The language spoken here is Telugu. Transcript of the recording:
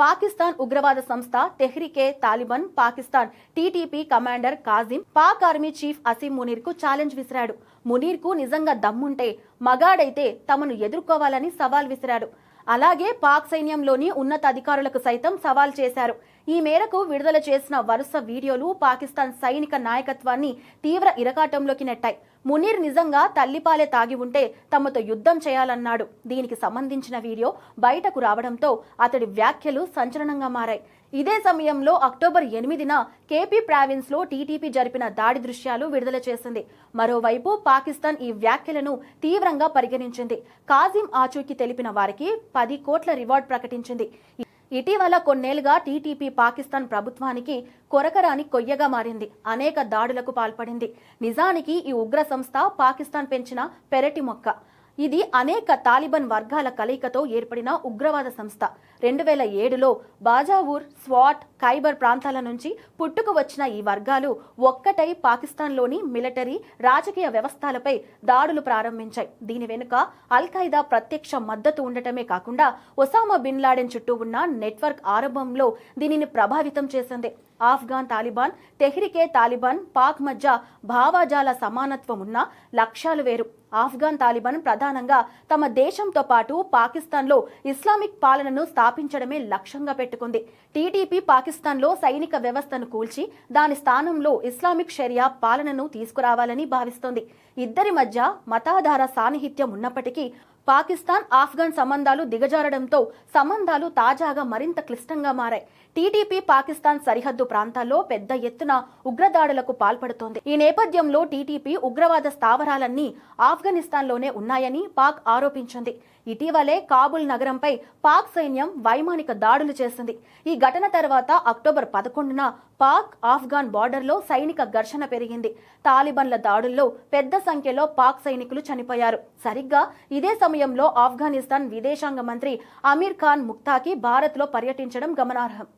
పాకిస్తాన్ ఉగ్రవాద సంస్థ Tehrik-e Taliban Pakistan TTP commander Kazim Pak army chief Asim మునీర్కు challenge విసిరాడు. మునీర్కు నిజంగా దమ్ముంటే మగాడైతే తమను ఎదుర్కోవాలని సవాల్ విసిరాడు. అలాగే పాక్ సైన్యంలోని ఉన్నత అధికారులకు సైతం సవాల్ చేశారు. ఈ మేరకు విడుదల చేసిన వరుస వీడియోలు పాకిస్తాన్ సైనిక నాయకత్వాన్ని తీవ్ర ఇరకాటంలోకి నెట్టాయి. మునీర్ నిజంగా తల్లిపాలే తాగి ఉంటే తమతో యుద్ధం చేయాలన్నాడు. దీనికి సంబంధించిన వీడియో బయటకు రావడంతో అతడి వ్యాఖ్యలు సంచలనంగా మారాయి. ఇదే సమయంలో అక్టోబర్ ఎనిమిదిన కేపీ ప్రావిన్స్లో టీటీపీ జరిపిన దాడి దృశ్యాలు విడుదల చేసింది. మరోవైపు పాకిస్తాన్ ఈ వ్యాఖ్యలను తీవ్రంగా పరిగణించింది. కాజిం ఆచూకీ తెలిపిన వారికి పది కోట్ల రివార్డ్ ప్రకటించింది. ఇటీవల కొన్నేళ్ళుగా టీటీపీ పాకిస్తాన్ ప్రభుత్వానికి కొరకరాని కొయ్యగా మారింది. అనేక దాడులకు పాల్పడింది. నిజానికి ఈ ఉగ్ర సంస్థ పాకిస్తాన్ పెంచిన పెరటి మొక్క. ఇది అనేక తాలిబన్ వర్గాల కలయికతో ఏర్పడిన ఉగ్రవాద సంస్థ. రెండు వేల ఏడులో బాజావూర్ స్వాట్ ఖైబర్ ప్రాంతాల నుంచి పుట్టుకు వచ్చిన ఈ వర్గాలు ఒక్కటై పాకిస్తాన్లోని మిలిటరీ రాజకీయ వ్యవస్థలపై దాడులు ప్రారంభించాయి. దీని వెనుక అల్ ఖైదా ప్రత్యక్ష మద్దతు ఉండటమే కాకుండా ఒసామా బిన్ లాడెన్ చుట్టూ ఉన్న నెట్వర్క్ ఆరంభంలో దీనిని ప్రభావితం చేసింది. ఆఫ్ఘాన్ తాలిబాన్ తెహ్రికే తాలిబాన్ పాక్ మధ్య భావాజాల సమానత్వం ఉన్న లక్ష్యాలు వేరు. ఆఫ్ఘాన్ తాలిబాన్ ప్రధానంగా తమ దేశంతో పాటు పాకిస్తాన్లో ఇస్లామిక్ పాలనను స్థాపించడమే లక్ష్యంగా పెట్టుకుంది. టీడీపీ పాకిస్తాన్లో సైనిక వ్యవస్థను కూల్చి దాని స్థానంలో ఇస్లామిక్ షరియా పాలనను తీసుకురావాలని భావిస్తోంది. ఇద్దరి మధ్య మతాధార సాన్నిహిత్యం ఉన్నప్పటికీ పాకిస్తాన్ ఆఫ్ఘాన్ సంబంధాలు దిగజారడంతో సంబంధాలు తాజాగా మరింత క్లిష్టంగా మారాయి. టీటీపీ పాకిస్తాన్ సరిహద్దు ప్రాంతాల్లో పెద్ద ఎత్తున ఉగ్రదాడులకు పాల్పడుతోంది. ఈ నేపథ్యంలో టీటీపీ ఉగ్రవాద స్థావరాలన్నీ ఆఫ్ఘనిస్తాన్లోనే ఉన్నాయని పాక్ ఆరోపించింది. ఇటీవలే కాబుల్ నగరంపై పాక్ సైన్యం వైమానిక దాడులు చేసింది. ఈ ఘటన తర్వాత అక్టోబర్ పదకొండున పాక్ ఆఫ్ఘాన్ బార్డర్లో సైనిక ఘర్షణ పెరిగింది. తాలిబన్ల దాడుల్లో పెద్ద సంఖ్యలో పాక్ సైనికులు చనిపోయారు. సరిగ్గా ఇదే సమయంలో ఆఫ్ఘనిస్తాన్ విదేశాంగ మంత్రి అమీర్ ఖాన్ ముక్తాకి భారత్లో పర్యటించడం గమనార్హం.